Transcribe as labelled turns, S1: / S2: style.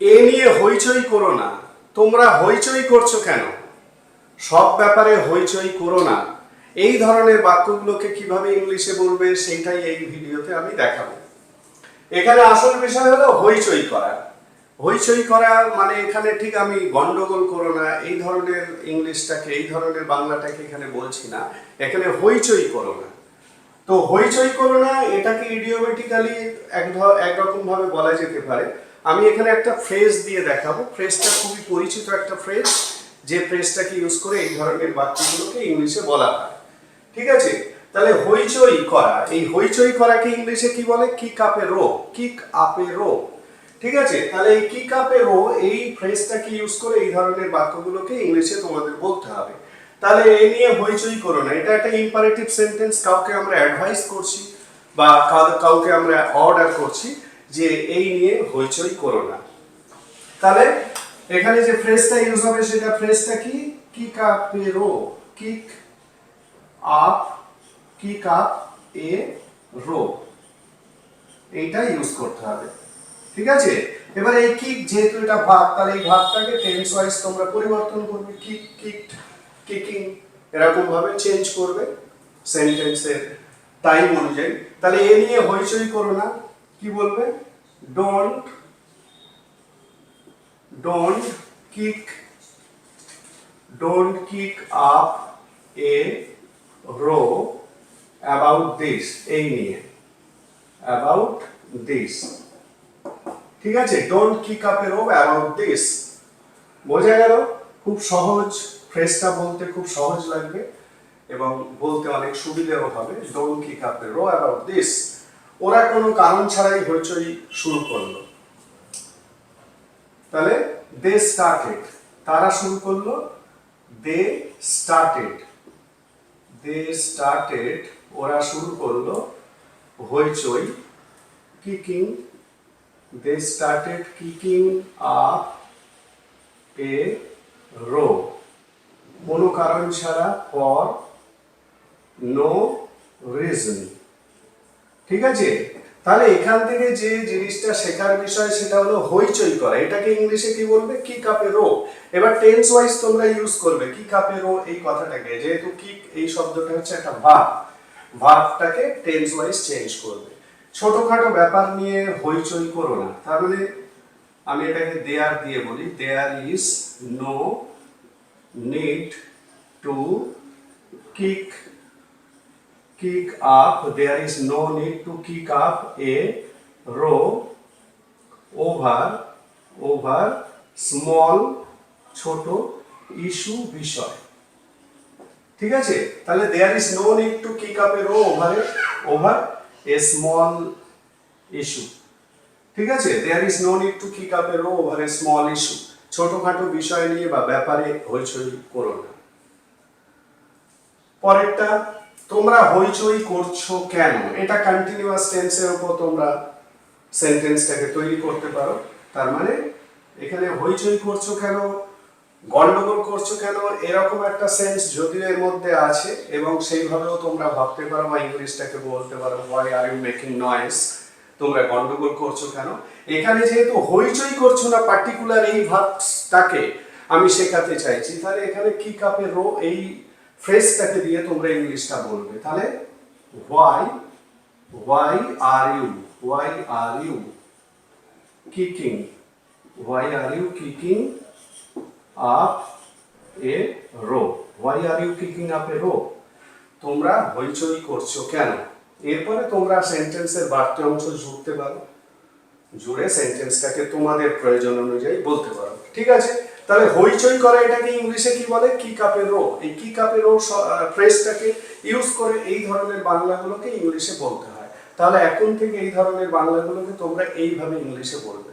S1: এ নিয়ে হইচই করো না। তোমরা হইচই করছ কেন? সব ব্যাপারে হইচই করো না। এই ধরনের বাক্যগুলোকে কীভাবে ইংলিশে বলবে সেইটাই এই ভিডিওতে আমি দেখাবো। এখানে আসল বিষয় হলো হইচই করা। হইচই করা মানে এখানে ঠিক আমি গন্ডগোল করো না, এই ধরনের ইংলিশটাকে, এই ধরনের বাংলাটাকে এখানে বলছি না। এখানে হইচই করো না। তো হইচই করো না, এটাকে ইডিওমেটিক্যালি এক ধ- একরকম ভাবে বলা যেতে পারে। আমি এখানে একটা ফ্রেজ দিয়ে দেখাবো। ফ্রেজটা খুবই পরিচিত একটা ফ্রেজ যে ফ্রেজটাকে ইউজ করে এই ধরনের বাক্যগুলোকে ইংলিশে বলা হয়। ঠিক আছে? তাহলে হইচই করা, এই হইচই করাকে ইংলিশে কি বলে? কিক আপে রো কিক আপে রো ঠিক আছে? তাহলে এই কিক আপে রো এই ফ্রেজটাকে ইউজ করে এই ধরনের বাক্যগুলোকে ইংলিশে তোমাদের বলতে হবে। তাহলে এই নিয়ে হইচই করো না। এটা একটা ইম্পারেটিভ সেন্টেন্স কাউকে আমরা অ্যাডভাইস করছি বা কাউ- কাউকে আমরা অর্ডার করছি। যে এই নিয়ে হইচই করো না। তাহলে এখানে যে ফ্রেজটা ইউজ হবে সেটা ফ্রেজটা কি? কিক আপে row kick up kick up a row. এইটা ইউজ করতে হবে। ঠিক আছে? এবার এই কিক যেহেতু এটা ভাব তাহলে এই ভাবটাকে টেন্স ওয়াইজ তোমরা পরিবর্তন করবে। কিক কিকড কিকিং এরকম ভাবে চেঞ্জ করবে সেন্টেন্সের টাইম অনুযায়ী। তাহলে এ নিয়ে হইচই করো না। কি বলবে? Don't don't kick don't kick up a row about this, এই নিয়ে। About দিস ঠিক আছে? Don't kick up a row about this বোঝা গেল? খুব সহজ ফ্রেজটা বলতে খুব সহজ লাগবে এবং বলতে অনেক সুবিধেও হবে। Don't kick up a row about this ওরা কোনো কারণ ছাড়াই হইচই শুরু করল। তাহলে দে স্টার্টেড তারা শুরু করল দে স্টার্টেড দে স্টার্টেড ওরা শুরু করল হইচই। Kicking they started kicking up a row কোনো কারণ ছাড়া ফর নো রিজন ঠিক আছে? তাহলে এখান থেকে যে জিনিসটা শেখার বিষয় সেটা হলো হইচই করা। এটাকে ইংলিশে কি বলবে? কি কাপে রো। এবার টেন্স ওয়াইজ তোমরা ইউজ করবে। কি কাপে রো? এই কথাটাকে। যেহেতু কি, এই শব্দটা হচ্ছে একটা ভাব। ভাবটাকে টেন্স ওয়াইজ চেঞ্জ করবে। ছোটখাটো ব্যাপার নিয়ে হইচই করো না। মানে আমি এটাকে দেয়ার দিয়ে বলি। There is no need to kick kick up, there is no need to kick up a row over over small, ছোট ইস্যু বিষয়। ঠিক আছে? তাহলে there is no need to kick up a row over over a small issue ঠিক আছে? There is no need to kick up a row over a small issue ছোটখাটো বিষয় নিয়ে বা ব্যাপারে হইচই করো না। পরেরটা তোমরা হইচই করছ কেন? এটা কন্টিনিউয়াস টেন্সের উপর তোমরা সেন্টেন্সটাকে তৈরি করতে পারো। তার মানে এখানে হইচই করছ কেন? গন্ডগোল করছ কেন? এরকম একটা সেন্স যদিও এর মধ্যে আছে এবং সেইভাবেও তোমরা ভাবতে পারো বা ইংলিশটাকে বলতে পারো why are you making noise তোমরা গন্ডগোল করছ কেন? এখানে যেহেতু হইচই করছ না পার্টিকুলার এই ভাবটাকে, আমি শেখাতে চাইছি। তাহলে এখানে কি কাপে রো? এই ফ্রেজটাকে দিয়ে তোমরা ইংলিশটা বলবে। তাহলে why why are you why are you kicking why are you kicking up a row why are you kicking up a row তোমরা হইচই করছ কেন? এরপরে তোমরা সেন্টেন্সের বাড়তি অংশ জুড়তে পারো। জুড়ে সেন্টেন্সটাকে তোমাদের প্রয়োজন অনুযায়ী বলতে পারো। ঠিক আছে? তাহলে হইচই করা এটাকে ইংলিশে কি বলে? কি কাপের রো এই কি কাপের রো ফ্রেজটাকে ইউজ করে এই ধরনের বাংলাগুলোকে ইংলিশে বলতে হয়। তাহলে এখন থেকে এই ধরনের বাংলাগুলোকে তোমরা এইভাবে ইংলিশে বলবে।